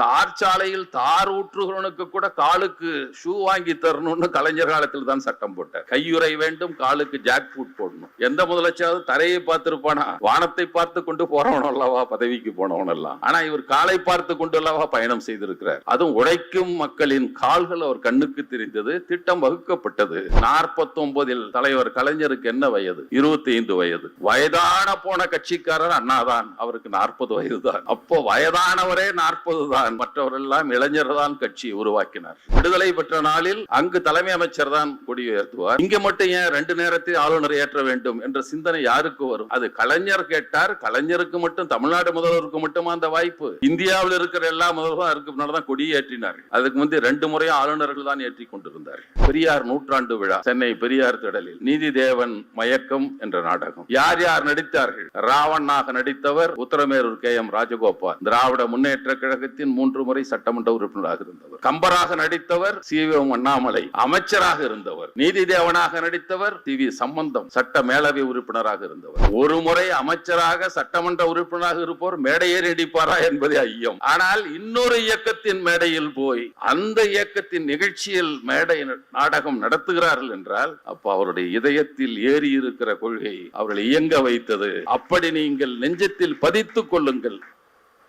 தார் சாலையில் தார் ஊற்றுகிறவனுக்கு கூட காலுக்கு ஷூ வாங்கி தரணும்னு கலைஞர் காலத்தில் தான் சட்டம் போட்டார். கையுறை வேண்டும் காலுக்கு ஜாக் ஃபுட் போடணும். எந்த முதலமைச்சாவது தரையை பார்த்திருப்பானா? வானத்தை பார்த்து கொண்டு போறவன் அல்லவா? பதவிக்கு போனவன் எல்லாம் ஆனா இவர் காலை பார்த்து கொண்டு அல்லவா பயணம் செய்திருக்கிறார். அதுவும் உழைக்கும் மக்களின் கால்கள் அவர் கண்ணுக்கு தெரிந்தது திட்டம் வகுக்கப்பட்டது. நாற்பத்தி ஒன்பதில் தலைவர் கலைஞருக்கு என்ன வயது? இருபத்தி ஐந்து வயது. வயதான போன கட்சிக்காரர் அண்ணாதான். அவருக்கு நாற்பது வயது தான் அப்போ வயதானவரே நாற்பது தான் தான் மற்றவரெல்லாம் இளைஞர் தான் கட்சி உருவாக்கினார். விடுதலை பெற்ற நாளில் அங்கு தலைமை அமைச்சர் தான் கொடி உயர்த்துவார் இங்க மட்டும் ஏன் ரெண்டு நேரத்தை ஆளுநர் ஏற்ற வேண்டும் என்ற சிந்தனை யாருக்கு வரும்? அது கலைஞர் கேட்டார். கலைஞருக்கு மட்டும் தமிழ்நாடு முதல்வருக்கு மட்டுமா அந்த வாய்ப்பு? இந்தியாவில் இருக்கிற எல்லா முதல்வரும் தான் கொடி ஏற்றினார்கள் அதுக்கு முந்தைய ரெண்டு முறையும் ஆளுநர்கள் தான் ஏற்றி கொண்டிருந்தார் பெரியார் நூற்றாண்டு விழா சென்னை பெரியார் திடலில். நீதி தேவன் மயக்கம் என்ற நாடகம். யார் யார் நடித்தார்கள்? ராவணாக நடித்தவர் உத்தரமேரூர் கே எம் ராஜகோபால். திராவிட முன்னேற்ற கழகத்தின் மூன்று முறை சட்டமன்ற உறுப்பினராக இருந்தவர். கம்பராக நடித்தவர் சி. வி. அண்ணாமலை அமைச்சராக இருந்தவர். நீதி தேவனாக நடித்தவர் சி. வி. சம்பந்தம் சட்ட மேலவை உறுப்பினராக இருந்தவர். ஒரு முறை அமைச்சராக சட்டமன்ற உறுப்பினராக இருப்போர் மேடையேறி நடிப்பாரா என்பது ஐயம். ஆனால் இன்னொரு இயக்கத்தின் மேடையில் போய் அந்த இயக்கத்தின் நிகழ்ச்சியில் மேடை நாடகம் நடத்துகிறார்கள் என்றால் அப்ப அவருடைய இதயத்தில் ஏறி இருக்கிற கொள்கை அவர்களை இயங்க வைத்தது. அப்படி நீங்கள் நெஞ்சத்தில் பதித்துக் கொள்ளுங்கள்.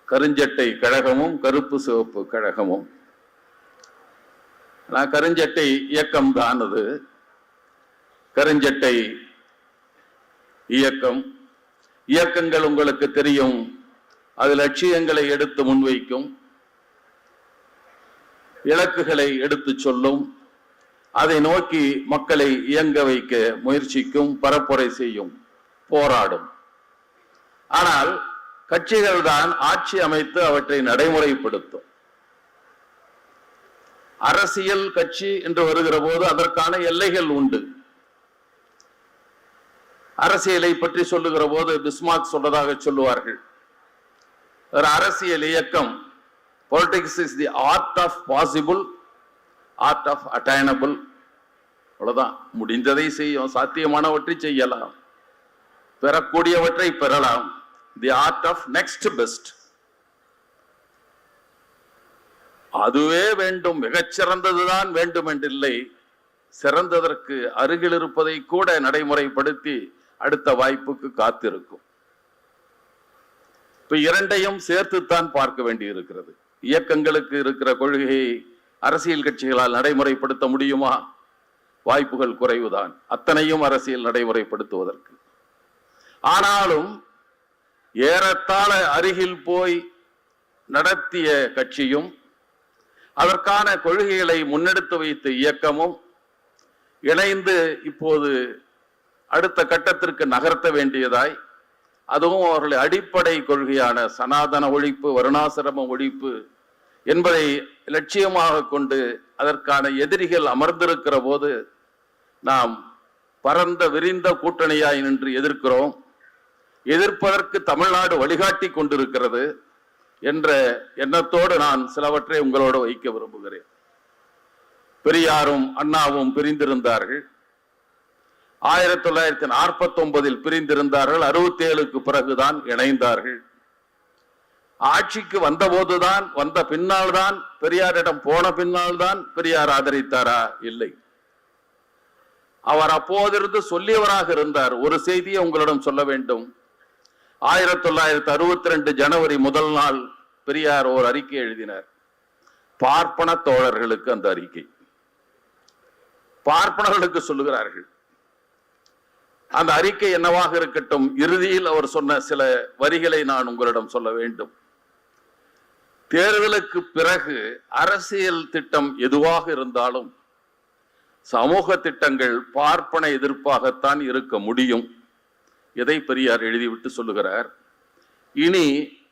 கருஞ்சட்டை கழகமும் கருப்பு சிவப்பு கழகமும். நான் கருஞ்சட்டை இயக்கம் தான் அது கருஞ்சட்டை இயக்கம். இயக்கங்கள் உங்களுக்கு தெரியும் அது லட்சியங்களை எடுத்து முன்வைக்கும். இலக்குகளை எடுத்து சொல்லும். அதை நோக்கி மக்களை இயங்க வைக்க முயற்சிக்கும் பரப்புரை செய்யும் போராடும். ஆனால் கட்சிகள் தான் ஆட்சி அமைத்து அவற்றை நடைமுறைப்படுத்தும். அரசியல் கட்சி என்று வருகிற போது அதற்கான எல்லைகள் உண்டு. அரசியலை பற்றி சொல்லுகிற போது பிஸ்மார்க் சொல்றதாக சொல்லுவார்கள். ஒரு அரசியல் இயக்கம் politics is the art of possible art of attainable அவ்வளவுதான். முடிந்ததை செய்யும் சாத்தியமானவற்றை செய்யலாம். பெறக்கூடியவற்றை பெறலாம். The art of next best அதுவே வேண்டும். மிகச்சிறந்ததுதான் வேண்டும் என்றில்லை சிறந்ததற்கு அருகில் இருப்பதை கூட நடைமுறைப்படுத்தி அடுத்த வாய்ப்புக்கு காத்திருக்கும். இப்ப இரண்டையும் சேர்த்துத்தான் பார்க்க வேண்டி இருக்கிறது இயக்கங்களுக்கு இருக்கிற கொள்கையை அரசியல் கட்சிகளால் நடைமுறைப்படுத்த முடியுமா? வாய்ப்புகள் குறைவுதான். அத்தனையும் அரசியல் நடைமுறைப்படுத்துவதற்கு. ஆனாலும் ஏறத்தாழ அருகில் போய் நடத்திய கட்சியும் அதற்கான கொள்கைகளை முன்னெடுத்து வைத்த இயக்கமும் இணைந்து இப்போது அடுத்த கட்டத்திற்கு நகர்த்த வேண்டியதாய் அதுவும் அவர்கள் அடிப்படை கொள்கையான சனாதன ஒழிப்பு வருணாசிரம ஒழிப்பு என்பதை லட்சியமாக கொண்டு அதற்கான எதிரிகள் அமர்ந்திருக்கிற போது நாம் பரந்த விரிந்த கூட்டணியாய் நின்று எதிர்க்கிறோம். எதிர்ப்பதற்கு தமிழ்நாடு வழிகாட்டி கொண்டிருக்கிறது என்ற எண்ணத்தோடு நான் சிலவற்றை உங்களோடு வைக்க விரும்புகிறேன். பெரியாரும் அண்ணாவும் பிரிந்திருந்தார்கள். ஆயிரத்தி தொள்ளாயிரத்தி நாற்பத்தி ஒன்பதில் பிரிந்திருந்தார்கள். அறுபத்தி ஏழுக்கு பிறகுதான் இணைந்தார்கள். ஆட்சிக்கு வந்தபோதுதான் வந்த பின்னால் தான் பெரியாரிடம் போன பின்னால் தான் பெரியார் ஆதரித்தாரா? இல்லை. அவர் அப்போதிருந்து சொல்லியவராக இருந்தார். ஒரு செய்தியை உங்களிடம் சொல்ல வேண்டும். ஆயிரத்தி தொள்ளாயிரத்தி அறுபத்தி ரெண்டு ஜனவரி முதல் நாள் பெரியார் ஒரு அறிக்கை எழுதினார். பார்ப்பன தோழர்களுக்கு அந்த அறிக்கை. பார்ப்பனர்களுக்கு சொல்லுகிறார்கள். அந்த அறிக்கை என்னவாக இருக்கட்டும் இறுதியில் அவர் சொன்ன சில வரிகளை நான் உங்களிடம் சொல்ல வேண்டும். தேர்தலுக்கு பிறகு அரசியல் திட்டம் எதுவாக இருந்தாலும் சமூக திட்டங்கள் பார்ப்பன எதிர்ப்பாகத்தான் இருக்க முடியும். எதை பெரியார் எழுதிவிட்டு சொல்லுகிறார்? இனி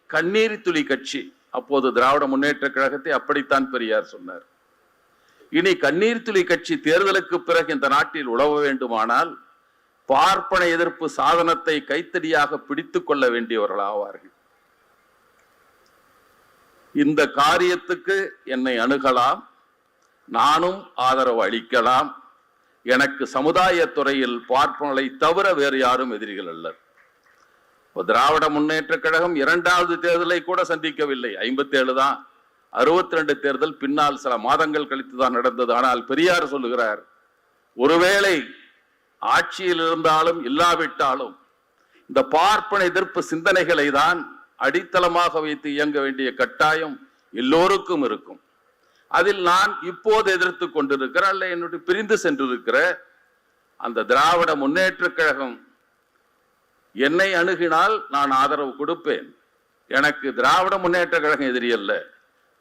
கண்ணீர் துளி கட்சி அப்போது திராவிட முன்னேற்ற கழகத்தை அப்படித்தான் பெரியார் சொன்னார். இனி கண்ணீர் துளி கட்சி தேர்தலுக்கு பிறகு இந்த நாட்டில் உழவ வேண்டுமானால் பார்ப்பன எதிர்ப்பு சாதனத்தை கைத்தடியாக பிடித்துக் கொள்ள வேண்டியவர்கள் ஆவார்கள். இந்த காரியத்துக்கு என்னை அணுகலாம் நானும் ஆதரவு அளிக்கலாம். எனக்கு சமுதாய துறையில் பார்ப்பனர்களை தவிர வேறு யாரும் எதிரிகள் அல்லர் திராவிட முன்னேற்ற கழகம் இரண்டாவது தேர்தலை கூட சந்திக்கவில்லை. ஐம்பத்தி ஏழு தான். அறுபத்தி ரெண்டு தேர்தல் பின்னால் சில மாதங்கள் கழித்து தான் நடந்தது. ஆனால் பெரியார் சொல்லுகிறார் ஒருவேளை ஆட்சியில் இருந்தாலும் இல்லாவிட்டாலும் இந்த பார்ப்பன எதிர்ப்பு சிந்தனைகளை தான் அடித்தளமாக வைத்து இயங்க வேண்டிய கட்டாயம் எல்லோருக்கும் இருக்கும். அதில் நான் இப்போது எதிர்த்து கொண்டிருக்கிற அல்ல என்னுடைய பிரிந்து சென்றிருக்கிற அந்த திராவிட முன்னேற்ற கழகம். என்னை அணுகினால் நான் ஆதரவு கொடுப்பேன். எனக்கு திராவிட முன்னேற்ற கழகம் எதிரி அல்ல.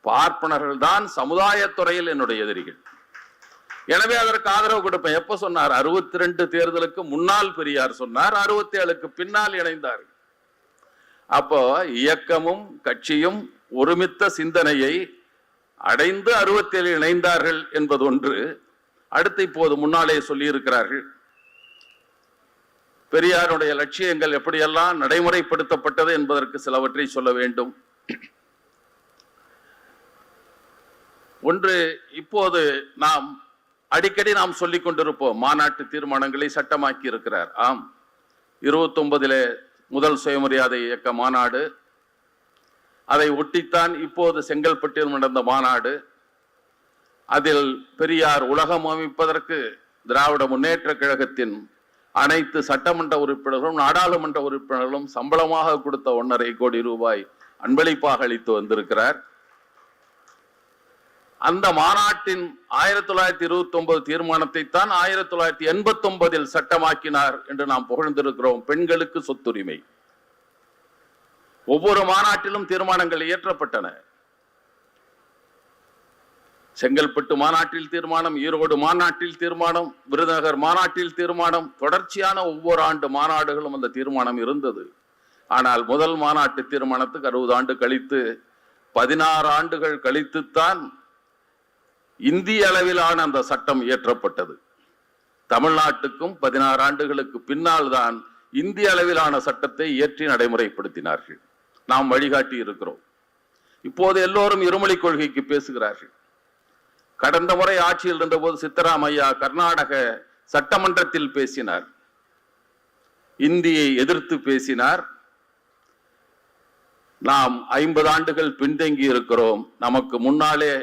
பார்ப்பனர்கள் தான் சமுதாயத்துறையில் என்னுடைய எதிரிகள். எனவே அதற்கு ஆதரவு கொடுப்பேன். எப்ப சொன்னார்? அறுபத்தி ரெண்டு தேர்தலுக்கு முன்னால் பெரியார் சொன்னார். அறுபத்தி ஏழுக்கு பின்னால் இணைந்தார். அப்போ இயக்கமும் கட்சியும் ஒருமித்த சிந்தனையை அடைந்து அறுபத்தேழு இணைந்தார்கள் என்பது ஒன்று அடுத்து இப்போது முன்னாலே சொல்லி இருக்கிறார்கள் பெரியாருடைய லட்சியங்கள் எப்படியெல்லாம் நடைமுறைப்படுத்தப்பட்டது என்பதற்கு சிலவற்றை சொல்ல வேண்டும். ஒன்று இப்போது நாம் அடிக்கடி நாம் சொல்லிக் கொண்டிருப்போம் மாநாட்டு தீர்மானங்களை சட்டமாக்கி இருக்கிறார் ஆம் இருபத்தி ஒன்பதிலே முதல் சுயமரியாதை இயக்க மாநாடு அதை ஒட்டித்தான் இப்போது செங்கல்பட்டில் நடந்த மாநாடு. அதில் பெரியார் உலகம் அமைப்பதற்கு திராவிட முன்னேற்ற கழகத்தின் அனைத்து சட்டமன்ற உறுப்பினர்களும் நாடாளுமன்ற உறுப்பினர்களும் சம்பளமாக கொடுத்த ஒன்றரை கோடி ரூபாய் அன்பளிப்பாக அளித்து வந்திருக்கிறார். அந்த மாநாட்டின் ஆயிரத்தி தொள்ளாயிரத்தி இருபத்தி ஒன்பது தீர்மானத்தை தான் ஆயிரத்தி தொள்ளாயிரத்தி எண்பத்தி ஒன்பதில் சட்டமாக்கினார் என்று நாம் புகழ்ந்திருக்கிறோம். பெண்களுக்கு சொத்துரிமை. ஒவ்வொரு மாநாட்டிலும் தீர்மானங்கள் இயற்றப்பட்டன. செங்கல்பட்டு மாநாட்டில் தீர்மானம் ஈரோடு மாநாட்டில் தீர்மானம் விருதுநகர் மாநாட்டில் தீர்மானம் தொடர்ச்சியான ஒவ்வொரு ஆண்டு மாநாடுகளும் அந்த தீர்மானம் இருந்தது. ஆனால் முதல் மாநாட்டு தீர்மானத்துக்கு அறுபது ஆண்டு கழித்து பதினாறு ஆண்டுகள் கழித்துத்தான் இந்திய அளவிலான அந்த சட்டம் இயற்றப்பட்டது. தமிழ்நாட்டுக்கும் பதினாறு ஆண்டுகளுக்கு பின்னால் தான் இந்திய அளவிலான சட்டத்தை இயற்றி நடைமுறைப்படுத்தினார்கள். நாம் வழிகாட்டி இருக்கிறோம். இப்போது எல்லோரும் இருமொழி கொள்கைக்கு பேசுகிறார்கள். கடந்த முறை ஆட்சியில் இருந்தபோது சித்தராமையா கர்நாடக சட்டமன்றத்தில் பேசினார். இந்தியை எதிர்த்து பேசினார். நாம் ஐம்பது ஆண்டுகள் பின்தங்கி இருக்கிறோம். நமக்கு முன்னாலே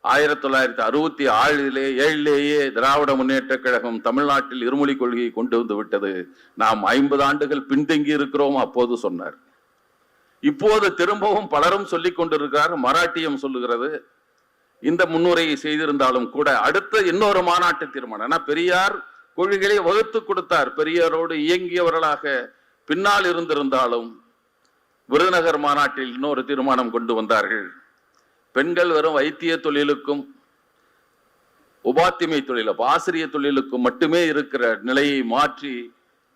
ஆயிரத்தி தொள்ளாயிரத்தி அறுபத்தி ஆறிலே ஏழிலேயே திராவிட முன்னேற்ற கழகம் தமிழ்நாட்டில் இருமொழி கொள்கையை கொண்டு வந்து விட்டது. நாம் ஐம்பது ஆண்டுகள் பின்தங்கி இருக்கிறோம் அப்போது சொன்னார். இப்போது திரும்பவும் பலரும் சொல்லிக் கொண்டிருக்கிறார் மராட்டியம் சொல்லுகிறது. இந்த முன்னுரையை செய்திருந்தாலும் கூட அடுத்த இன்னொரு மாநாட்டு தீர்மானம். ஏன்னா பெரியார் கொள்கைகளை வகுத்து கொடுத்தார். பெரியாரோடு இயங்கியவர்களாக பின்னால் இருந்திருந்தாலும் விருதுநகர் மாநாட்டில் இன்னொரு தீர்மானம் கொண்டு வந்தார்கள். பெண்கள் வெறும் வைத்திய தொழிலுக்கும் உபாத்திமை தொழில் ஆசிரியர் ஆசிரிய தொழிலுக்கும் மட்டுமே இருக்கிற நிலையை மாற்றி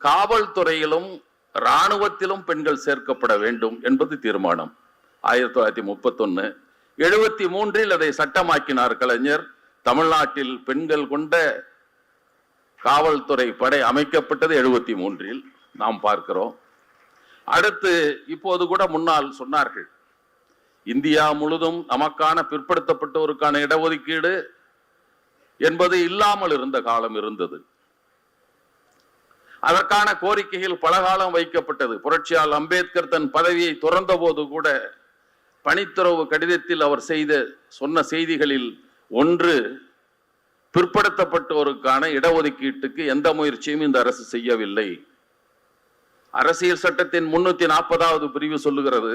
காவல்துறையிலும் இராணுவத்திலும் பெண்கள் சேர்க்கப்பட வேண்டும் என்பது தீர்மானம். ஆயிரத்தி தொள்ளாயிரத்தி முப்பத்தொன்னு எழுபத்தி மூன்றில் அதை சட்டமாக்கினார் கலைஞர். தமிழ்நாட்டில் பெண்கள் கொண்ட காவல்துறை படை அமைக்கப்பட்டது எழுபத்தி மூன்றில் நாம் பார்க்கிறோம். அடுத்து இப்போது கூட முன்னால் சொன்னார்கள். இந்தியா முழுதும் நமக்கான பிற்படுத்தப்பட்டோருக்கான இடஒதுக்கீடு என்பது இல்லாமல் இருந்த காலம் இருந்தது. அதற்கான கோரிக்கைகள் பல காலம் வைக்கப்பட்டது. புரட்சியால் அம்பேத்கர் தன் பதவியை துறந்த போது கூட பணித்துறவு கடிதத்தில் அவர் செய்த சொன்ன செய்திகளில் ஒன்று பிற்படுத்தப்பட்டோருக்கான இடஒதுக்கீட்டுக்கு எந்த முயற்சியும் இந்த அரசு செய்யவில்லை. அரசியல் சட்டத்தின் முன்னூத்தி நாற்பதாவது பிரிவு சொல்லுகிறது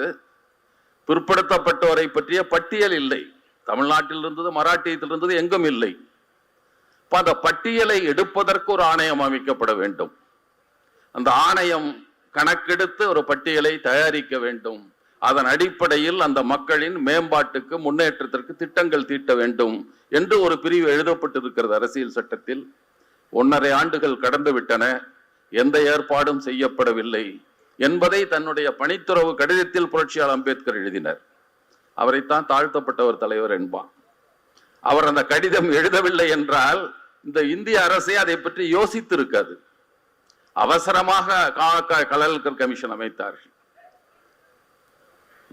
பிற்படுத்தப்பட்டோரை பற்றிய பட்டியல் இல்லை. தமிழ்நாட்டில் இருந்தது மராட்டியத்தில் இருந்தது எங்கும் இல்லை. அந்த பட்டியலை எடுப்பதற்கு ஒரு ஆணையம் அமைக்கப்பட வேண்டும். அந்த ஆணையம் கணக்கெடுத்து ஒரு பட்டியலை தயாரிக்க வேண்டும். அதன் அடிப்படையில் அந்த மக்களின் மேம்பாட்டுக்கு முன்னேற்றத்திற்கு திட்டங்கள் தீட்ட வேண்டும் என்று ஒரு பிரிவு எழுதப்பட்டிருக்கிறது அரசியல் சட்டத்தில். ஒன்றரை ஆண்டுகள் கடந்து விட்டன எந்த ஏற்பாடும் செய்யப்படவில்லை என்பதை தன்னுடைய பணித்துறவு கடிதத்தில் புரட்சியாளர் அம்பேத்கர் எழுதினர். அவரைத்தான் தாழ்த்தப்பட்டவர் தலைவர் என்பான் அவர் அந்த கடிதம் எழுதவில்லை என்றால் இந்த இந்திய அரசே அதை பற்றி யோசித்து இருக்காது அவசரமாக கலல்கர் கமிஷன் அமைத்தார்கள்.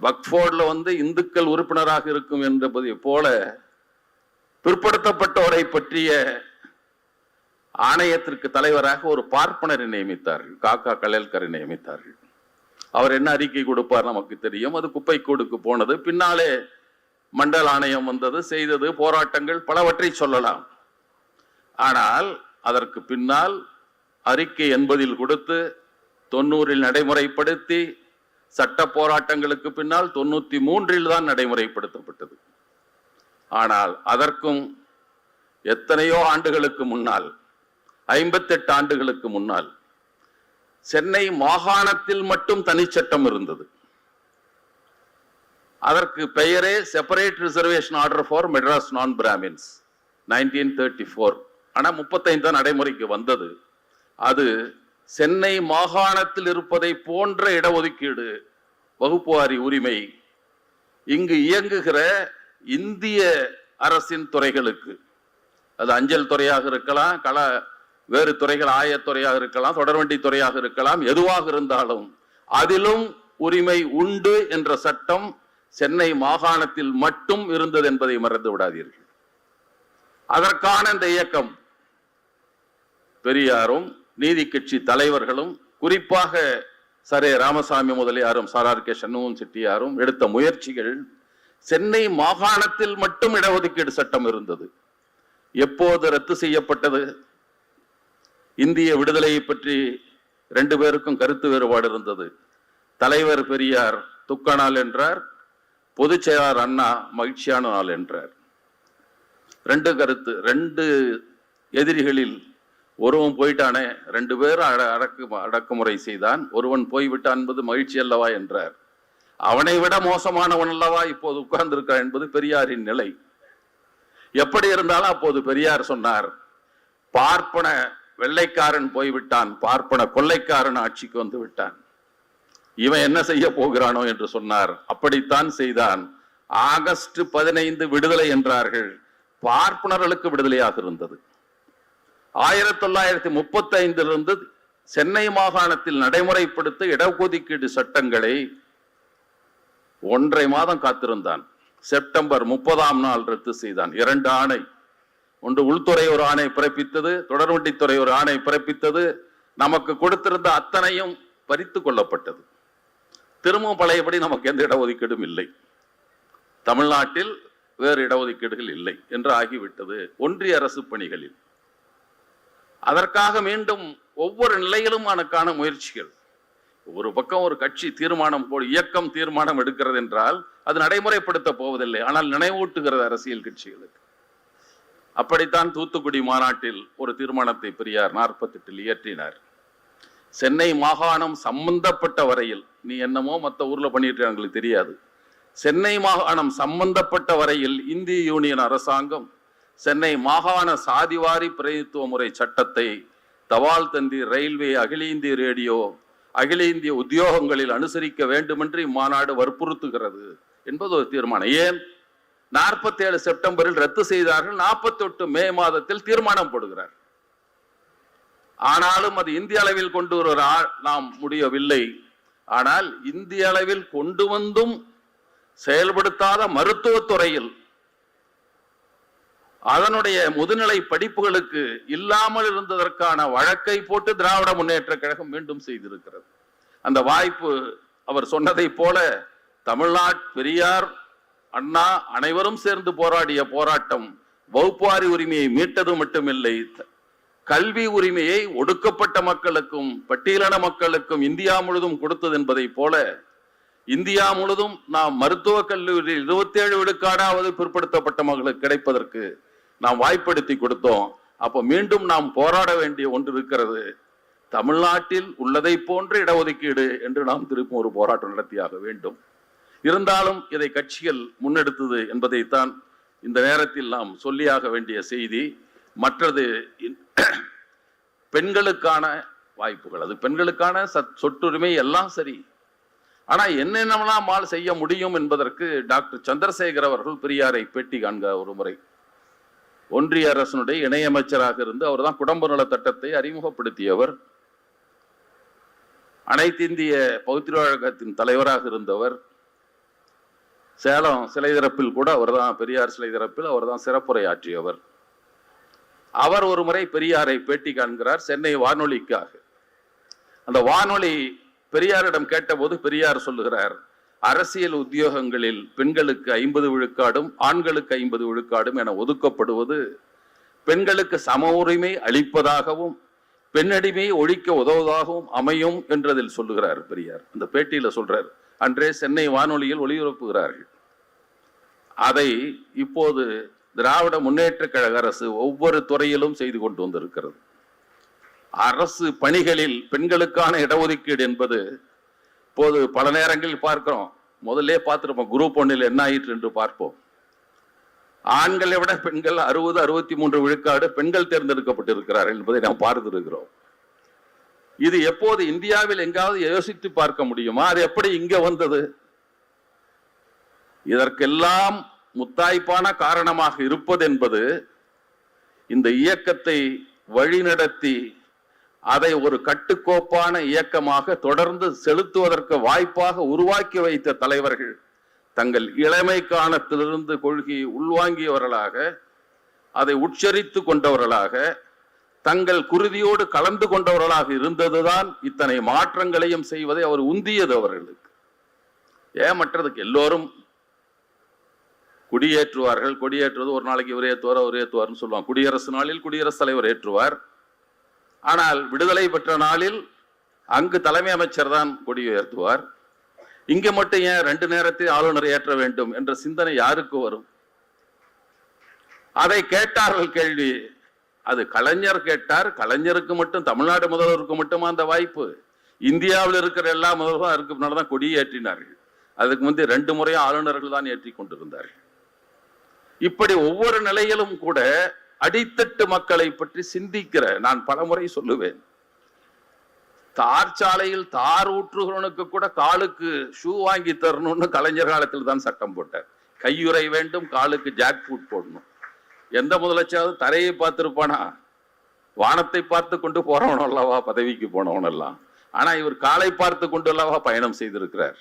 வக்ஃபோர்டில் வந்து இந்துக்கள் உறுப்பினராக இருக்கும் என்பதை போல பிற்படுத்தப்பட்டோரை பற்றிய ஆணையத்திற்கு தலைவராக ஒரு பார்ப்பனரை நியமித்தார்கள். காக்கா கலேல்கரை நியமித்தார்கள். அவர் என்ன அறிக்கை கொடுப்பார் நமக்கு தெரியும். அது குப்பை கூடுக்கு போனது. பின்னாலே மண்டல் ஆணையம் வந்தது செய்தது போராட்டங்கள் பலவற்றை சொல்லலாம். ஆனால் அதற்கு பின்னால் அறிக்கை எண்பதில் கொடுத்து தொண்ணூறில் நடைமுறைப்படுத்தி சட்ட போராட்டங்களுக்கு பின்னால் தொண்ணூற்றி மூன்றில் தான் நடைமுறைப்படுத்தப்பட்டது. ஆனால் அதற்கும் எத்தனையோ ஆண்டுகளுக்கு முன்னால் ஐம்பத்தெட்டு ஆண்டுகளுக்கு முன்னால் சென்னை மாகாணத்தில் மட்டும் தனிச்சட்டம் இருந்தது. அதற்கு பெயரே separate reservation order for Madras non Brahmins nineteen thirty four ஆனால் முப்பத்தைந்து தான் நடைமுறைக்கு வந்தது. அது சென்னை மாகாணத்தில் இருப்பதை போன்ற இடஒதுக்கீடு வகுப்புவாரி உரிமை. இங்கு இயங்குகிற இந்திய அரசின் துறைகளுக்கு. அது அஞ்சல் துறையாக இருக்கலாம் கல வேறு துறைகள் ஆயத்துறையாக இருக்கலாம் தொடர்வண்டி துறையாக இருக்கலாம் எதுவாக இருந்தாலும் அதிலும் உரிமை உண்டு என்ற சட்டம் சென்னை மாகாணத்தில் மட்டும் இருந்தது என்பதை மறந்து விடாதீர்கள். அதற்கான இந்த இயக்கம் பெரியாரும் நீதி கட்சி தலைவர்களும் குறிப்பாக சரே ராமசாமி முதலியாரும் சாரார் கே சண்முகம் செட்டியாரும் எடுத்த முயற்சிகள் சென்னை மாகாணத்தில் மட்டும் இடஒதுக்கீடு சட்டம் இருந்தது. எப்போது ரத்து செய்யப்பட்டது? இந்திய விடுதலையை பற்றி ரெண்டு பேருக்கும் கருத்து வேறுபாடு இருந்தது. தலைவர் பெரியார் துக்க நாள் என்றார் பொதுச் செயலாளர் அண்ணா மகிழ்ச்சியான நாள் என்றார். ரெண்டு கருத்து ரெண்டு எதிரிகளில் ஒருவன் போயிட்டானே ரெண்டு பேரும் அட அடக்கு அடக்குமுறை செய்தான். ஒருவன் போய்விட்டான் என்பது மகிழ்ச்சி அல்லவா என்றார். அவனை விட மோசமானவன் அல்லவா இப்போது உட்கார்ந்திருக்கிறான் என்பது பெரியாரின் நிலை. எப்படி இருந்தாலும் அப்போது பெரியார் சொன்னார் பார்ப்பன வெள்ளைக்காரன் போய்விட்டான் பார்ப்பன கொள்ளைக்காரன் ஆட்சிக்கு வந்து விட்டான். இவன் என்ன செய்ய போகிறானோ என்று சொன்னார். அப்படித்தான் செய்தான். ஆகஸ்ட் பதினைந்து விடுதலை என்றார்கள். பார்ப்பனர்களுக்கு விடுதலையாக இருந்தது. ஆயிரத்தி தொள்ளாயிரத்தி முப்பத்தி ஐந்திலிருந்து சென்னை மாகாணத்தில் நடைமுறைப்படுத்த இடஒதுக்கீடு சட்டங்களை ஒன்றை மாதம் காத்திருந்தான். செப்டம்பர் முப்பதாம் நாள் ரத்து செய்தான். இரண்டு ஆணை. ஒன்று உள்துறை ஒரு ஆணை பிறப்பித்தது தொடர்வண்டித்துறை ஒரு ஆணை பிறப்பித்தது. நமக்கு கொடுத்திருந்த அத்தனையும் பறித்து கொள்ளப்பட்டது. திரும்பவும் பழையபடி நமக்கு எந்த இடஒதுக்கீடும் இல்லை. தமிழ்நாட்டில் வேறு இடஒதுக்கீடுகள் இல்லை என்று ஆகிவிட்டது ஒன்றிய அரசு பணிகளில். அதற்காக மீண்டும் ஒவ்வொரு நிலையிலும் அதற்கான முயற்சிகள். ஒரு பக்கம் ஒரு கட்சி தீர்மானம் போல் இயக்கம் தீர்மானம் எடுக்கிறது என்றால் அது நடைமுறைப்படுத்த போவதில்லை. ஆனால் நினைவூட்டுகிறது அரசியல் கட்சிகளுக்கு. அப்படித்தான் தூத்துக்குடி மாநாட்டில் ஒரு தீர்மானத்தை பெரியார் நாற்பத்தி எட்டில் இயற்றினார். சென்னை மாகாணம் சம்பந்தப்பட்ட வரையில் நீ என்னமோ மற்ற ஊர்ல பண்ணிட்டு எங்களுக்கு தெரியாது. சென்னை மாகாணம் சம்பந்தப்பட்ட வரையில் இந்திய யூனியன் அரசாங்கம் சென்னை மாகாண சாதிவாரி பிரதிநிதித்துவ முறை சட்டத்தை தபால் தந்தி ரயில்வே அகில இந்திய ரேடியோ அகில இந்திய உத்தியோகங்களில் அனுசரிக்க வேண்டுமென்று இம்மாநாடு வற்புறுத்துகிறது என்பது ஒரு தீர்மானம். ஏன்? நாற்பத்தி ஏழு செப்டம்பரில் ரத்து செய்தார்கள். நாற்பத்தி மே மாதத்தில் தீர்மானம் போடுகிறார். ஆனாலும் அது இந்திய அளவில் கொண்டு வர நாம் முடியவில்லை. ஆனால் இந்திய அளவில் கொண்டு வந்தும் செயல்படுத்தாத மருத்துவத்துறையில் அதனுடைய முதுநிலை படிப்புகளுக்கு இல்லாமல் இருந்ததற்கான வழக்கை போட்டு திராவிட முன்னேற்ற கழகம் மீண்டும் செய்திருக்கிறது. அந்த வாய்ப்பு அவர் சொன்னதை போல தமிழ்நாட் பெரியார் அண்ணா அனைவரும் சேர்ந்து போராடிய போராட்டம் வகுப்பாரி உரிமையை மீட்டது மட்டுமில்லை. கல்வி உரிமையை ஒடுக்கப்பட்ட மக்களுக்கும் பட்டியலின மக்களுக்கும் இந்தியா முழுதும் கொடுத்தது என்பதை போல இந்தியா முழுதும் நாம் மருத்துவக் கல்லூரியில் இருபத்தி ஏழு விழுக்காடாவது பிற்படுத்தப்பட்ட மகளுக்கு கிடைப்பதற்கு நாம் வாய்ப்படுத்தி கொடுத்தோம். அப்ப மீண்டும் நாம் போராட வேண்டிய ஒன்று இருக்கிறது. தமிழ்நாட்டில் உள்ளதை போன்ற இடஒதுக்கீடு என்று நாம் திருப்பும் ஒரு போராட்டம் நடத்தியாக வேண்டும். இருந்தாலும் இதை கட்சிகள் முன்னெடுத்தது என்பதைத்தான் இந்த நேரத்தில் நாம் சொல்லியாக வேண்டிய செய்தி. மற்றது பெண்களுக்கான வாய்ப்புகள். அது பெண்களுக்கான சத் சொட்டுரிமை எல்லாம் சரி. ஆனா என்னென்னலாம் ஆள் செய்ய முடியும் என்பதற்கு டாக்டர் சந்திரசேகர் அவர்கள் பெரியாரை பேட்டி காண்க ஒரு முறை. ஒன்றிய அரசனுடைய இணையமைச்சராக இருந்து அவர்தான் குடும்ப நல திட்டத்தை அறிமுகப்படுத்தியவர். அனைத்து இந்திய பௌத்திரகத்தின் தலைவராக இருந்தவர். சேலம் சிலை திறப்பில் கூட அவர்தான் பெரியார் சிலை திறப்பில் அவர்தான் சிறப்புரையாற்றியவர். அவர் ஒரு முறை பெரியாரை பேட்டி காண்கிறார் சென்னை வானொலிக்காக. அந்த வானொலி பெரியாரிடம் கேட்டபோது பெரியார் சொல்லுகிறார் அரசியல் உத்தியோகங்களில் பெண்களுக்கு ஐம்பது விழுக்காடும் ஆண்களுக்கு ஐம்பது விழுக்காடும் என ஒதுக்கப்படுவது பெண்களுக்கு சம உரிமை அளிப்பதாகவும் பெண்ணடிமையை ஒழிக்க உதவுவதாகவும் அமையும் என்றதில் சொல்லுகிறார் பெரியார். அந்த பேட்டியில் சொல்றார் அன்றே சென்னை வானொலியில் ஒளிபரப்புகிறார்கள். அதை இப்போது திராவிட முன்னேற்ற கழக அரசு ஒவ்வொரு துறையிலும் செய்து கொண்டு வந்திருக்கிறது. அரசு பணிகளில் பெண்களுக்கான இடஒதுக்கீடு என்பது இப்போது பல நேரங்களில் பார்க்கிறோம். முதல்ல பார்த்திருப்போம் குரூப் ஒன்றில் என்ன ஆயிற்று என்று பார்ப்போம். ஆண்களை விட பெண்கள் அறுபது அறுபத்தி மூன்று விழுக்காடு பெண்கள் தேர்ந்தெடுக்கப்பட்டிருக்கிறார்கள் என்பதை நாம் பார்த்திருக்கிறோம். இது எப்போது இந்தியாவில் எங்காவது யோசித்து பார்க்க முடியுமா? அது எப்படி இங்க வந்தது? இதற்கெல்லாம் முத்தாய்ப்பான காரணமாக இருப்பது என்பது இந்த இயக்கத்தை வழிநடத்தி அதை ஒரு கட்டுக்கோப்பான இயக்கமாக தொடர்ந்து செலுத்துவதற்கு வாய்ப்பாக உருவாக்கி வைத்த தலைவர்கள் தங்கள் இளமை காலத்திலிருந்து கொள்கையை உள்வாங்கியவர்களாக அதை உச்சரித்து கொண்டவர்களாக தங்கள் குருதியோடு கலந்து கொண்டவர்களாக இருந்ததுதான் இத்தனை மாற்றங்களையும் செய்வதை அவர் உந்தியது அவர்களுக்கு. ஏன் மற்றதுக்கு எல்லோரும் குடியேற்றுவார்கள். கொடியேற்றுவது ஒரு நாளைக்கு இவர் ஏற்றுவார் அவர் ஏற்றுவார்னு சொல்லுவாங்க. குடியரசு நாளில் குடியரசுத் தலைவர் ஏற்றுவார். ஆனால் விடுதலை பெற்ற நாளில் அங்கு தலைமை அமைச்சர் தான் கொடி உயர்த்துவார் இங்க மட்டும் ஏன் ரெண்டு நேரத்தில் ஆளுநர் ஏற்ற வேண்டும் என்ற சிந்தனை யாருக்கு வரும்? அதை கேட்டார்கள் கேள்வி. அது கலைஞர் கேட்டார். கலைஞருக்கு மட்டும் தமிழ்நாடு முதல்வருக்கு மட்டுமா அந்த வாய்ப்பு? இந்தியாவில் இருக்கிற எல்லா முதல்வரும் அதுக்கு முன்னாடி தான் கொடியை ஏற்றினார்கள் அதுக்கு முந்தைய ரெண்டு முறையும் ஆளுநர்கள் தான் ஏற்றி கொண்டிருந்தார்கள். இப்படி ஒவ்வொரு நிலையிலும் கூட அடித்தட்டு மக்களை பற்றி சிந்திக்கிற நான் பலமுறை சொல்லுவேன். தார் சாலையில் தார் ஊற்றுகிறவனுக்கு கூட காலுக்கு ஷூ வாங்கி தரணும்னு கலைஞர் காலத்தில் தான் சட்டம் போட்டார். கையுறை வேண்டும் காலுக்கு ஜாக் ஃபுட் போடணும். எந்த முதலமைச்சாவது தரையை பார்த்திருப்பானா? வானத்தை பார்த்து கொண்டு போறவன் அல்லவா பதவிக்கு போனவன் எல்லாம் ஆனா இவர் காலை பார்த்து கொண்டு அல்லவா பயணம் செய்திருக்கிறார்.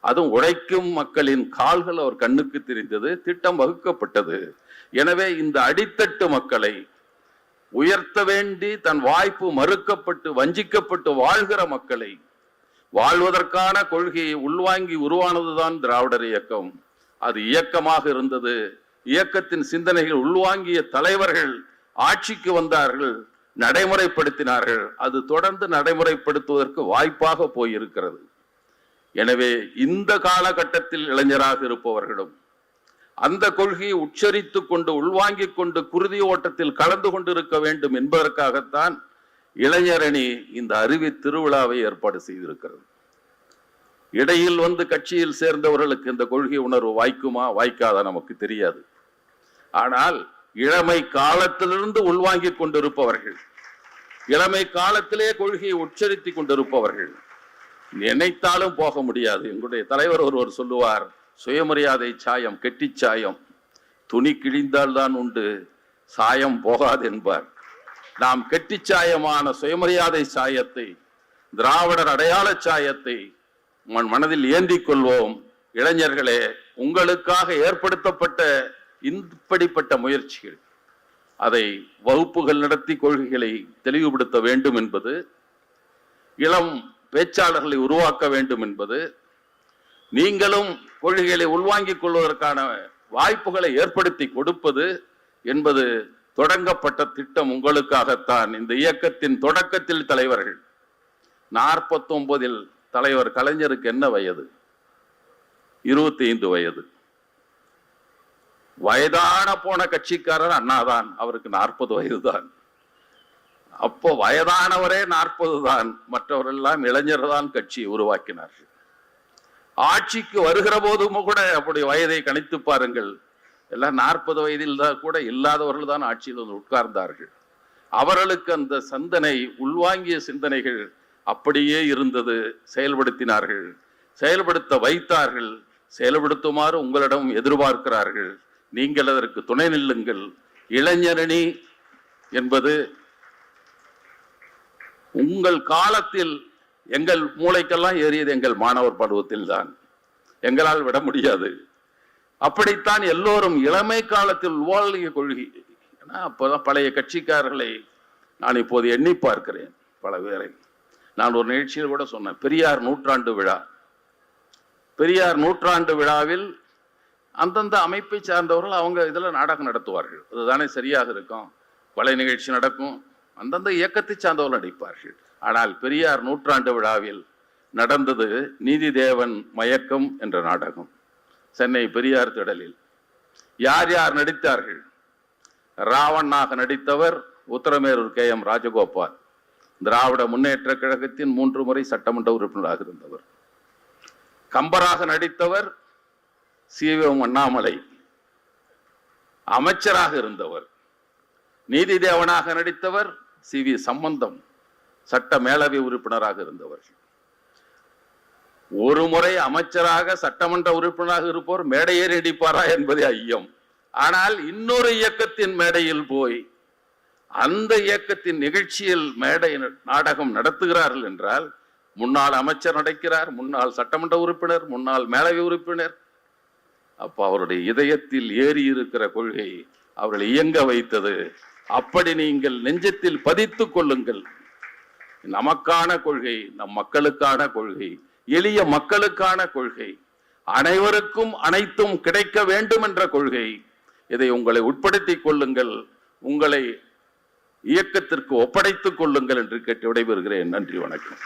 அதுவும் உழைக்கும் மக்களின் கால்கள் அவர் கண்ணுக்கு தெரிந்தது திட்டம் வகுக்கப்பட்டது. எனவே இந்த அடித்தட்டு மக்களை உயர்த்த வேண்டி தன் வாய்ப்பு மறுக்கப்பட்டு வஞ்சிக்கப்பட்டு வாழ்கிற மக்களை வாழ்வதற்கான கொள்கையை உள்வாங்கி உருவானதுதான் திராவிடர் இயக்கம். அது இயக்கமாக இருந்தது. இயக்கத்தின் சிந்தனைகள் உள்வாங்கிய தலைவர்கள் ஆட்சிக்கு வந்தார்கள் நடைமுறைப்படுத்தினார்கள். அது தொடர்ந்து நடைமுறைப்படுத்துவதற்கு வாய்ப்பாக போயிருக்கிறது. எனவே இந்த காலகட்டத்தில் இளைஞராக இருப்பவர்களும் அந்த கொள்கையை உச்சரித்துக் கொண்டு உள்வாங்கிக் கொண்டு குருதி ஓட்டத்தில் கலந்து கொண்டிருக்க வேண்டும் என்பதற்காகத்தான் இளைஞரணி இந்த அறிவி திருவிழாவை ஏற்பாடு செய்திருக்கிறது. இடையில் வந்து கட்சியில் சேர்ந்தவர்களுக்கு இந்த கொள்கை உணர்வு வாய்க்குமா வாய்க்காதா நமக்கு தெரியாது. ஆனால் இளமை காலத்திலிருந்து உள்வாங்கிக் கொண்டிருப்பவர்கள் இளமை காலத்திலே கொள்கையை உச்சரித்துக் கொண்டிருப்பவர்கள் நினைத்தாலும் போக முடியாது. எங்களுடைய தலைவர் ஒருவர் சொல்லுவார் சுயமரியாதை சாயம் கெட்டி சாயம். துணி கிழிந்தால்தான் உண்டு சாயம் போகாது என்பார். நாம் கெட்டி சாயமான சுயமரியாதை சாயத்தை திராவிடர் அடையாள சாயத்தை மன் மனதில் ஏந்திக் கொள்வோம். இளைஞர்களே உங்களுக்காக ஏற்படுத்தப்பட்ட இப்படிப்பட்ட முயற்சிகள் அதை வகுப்புகள் நடத்தி கொள்கைகளை தெளிவுபடுத்த வேண்டும் என்பது இளம் பேச்சாளர்களை உருவாக்க வேண்டும் என்பது நீங்களும் கொள்கைகளை உள்வாங்கிக் கொள்வதற்கான வாய்ப்புகளை ஏற்படுத்தி கொடுப்பது என்பது தொடங்கப்பட்ட திட்டம் உங்களுக்காகத்தான். இந்த இயக்கத்தின் தொடக்கத்தில் தலைவர்கள் நாற்பத்தொன்பதில் தலைவர் கலைஞருக்கு என்ன வயது? இருபத்தி ஐந்து வயது. வயதான போன கட்சிக்காரர் அண்ணாதான் அவருக்கு நாற்பது வயது தான் அப்போ வயதானவரே நாற்பது தான் மற்றவரெல்லாம் இளைஞர் தான் கட்சி உருவாக்கினார்கள். ஆட்சிக்கு வருகிற போதும் கூட அப்படி வயதை கணித்து பாருங்கள். எல்லாம் நாற்பது வயதில் தான் கூட இல்லாதவர்கள் தான் ஆட்சியில் வந்து உட்கார்ந்தார்கள். அவர்களுக்கு அந்த சிந்தனை உள்வாங்கிய சிந்தனைகள் அப்படியே இருந்தது செயல்படுத்தினார்கள். செயல்படுத்த வைத்தார்கள். செயல்படுத்துமாறு உங்களிடம் எதிர்பார்க்கிறார்கள். நீங்கள் அதற்கு துணை நில்லுங்கள். இளைஞரணி என்பது உங்கள் காலத்தில் எங்கள் மூளைக்கெல்லாம் ஏறியது எங்கள் மாணவர் பருவத்தில் தான். எங்களால் விட முடியாது. அப்படித்தான் எல்லோரும் இளமை காலத்தில் உள்வாழ்கிய கொள்கை. ஏன்னா அப்போதான் பழைய கட்சிக்காரர்களை நான் இப்போது எண்ணி பார்க்கிறேன் பல பேரை. நான் ஒரு நிகழ்ச்சியில் கூட சொன்னேன் பெரியார் நூற்றாண்டு விழா. பெரியார் நூற்றாண்டு விழாவில் அந்தந்த அமைப்பை சார்ந்தவர்கள் அவங்க இதில் நாடகம் நடத்துவார்கள். அதுதானே சரியாக இருக்கும். கொலை நிகழ்ச்சி நடக்கும். அந்தந்த இயக்கத்தை சார்ந்தவர்கள் நடிப்பார்கள். ஆனால் பெரியார் நூற்றாண்டு விழாவில் நடந்தது நீதி தேவன் மயக்கம் என்ற நாடகம். சென்னை பெரியார் திடலில். யார் யார் நடித்தார்கள்? ராவண்ணாக நடித்தவர் உத்தரமேரூர் கே எம் ராஜகோபால். திராவிட முன்னேற்ற கழகத்தின் மூன்று முறை சட்டமன்ற உறுப்பினராக இருந்தவர். கம்பராக நடித்தவர் சிவம் அண்ணாமலை. அமைச்சராக இருந்தவர். நீதி தேவனாக நடித்தவர் சி வி சம்பந்தம் சட்ட மேலவை உறுப்பினராக இருந்தவர் ஒரு முறை அமைச்சராக சட்டமன்ற உறுப்பினராக இருப்போர் மேடையேறி நடிப்பாரா என்பதே ஐயம். ஆனால் இன்னொரு இயக்கத்தின் மேடையில் போய் அந்த இயக்கத்தின் நிகழ்ச்சியில் மேடை நாடகம் நடத்துகிறார்கள் என்றால் முன்னாள் அமைச்சர் நடக்கிறார் முன்னாள் சட்டமன்ற உறுப்பினர் முன்னாள் மேலவை உறுப்பினர். அப்ப அவருடைய இதயத்தில் ஏறி இருக்கிற கொள்கை அவர்களை இயங்க வைத்தது. அப்படி நீங்கள் நெஞ்சத்தில் பதித்துக் கொள்ளுங்கள். நமக்கான கொள்கை நம் மக்களுக்கான கொள்கை எளிய மக்களுக்கான கொள்கை அனைவருக்கும் அனைத்தும் கிடைக்க வேண்டும் என்ற கொள்கை. இதை உங்களை உட்படுத்திக் கொள்ளுங்கள் உங்களை இயக்கத்திற்கு ஒப்படைத்துக் கொள்ளுங்கள் என்று கேட்டு விடைபெறுகிறேன். நன்றி வணக்கம்.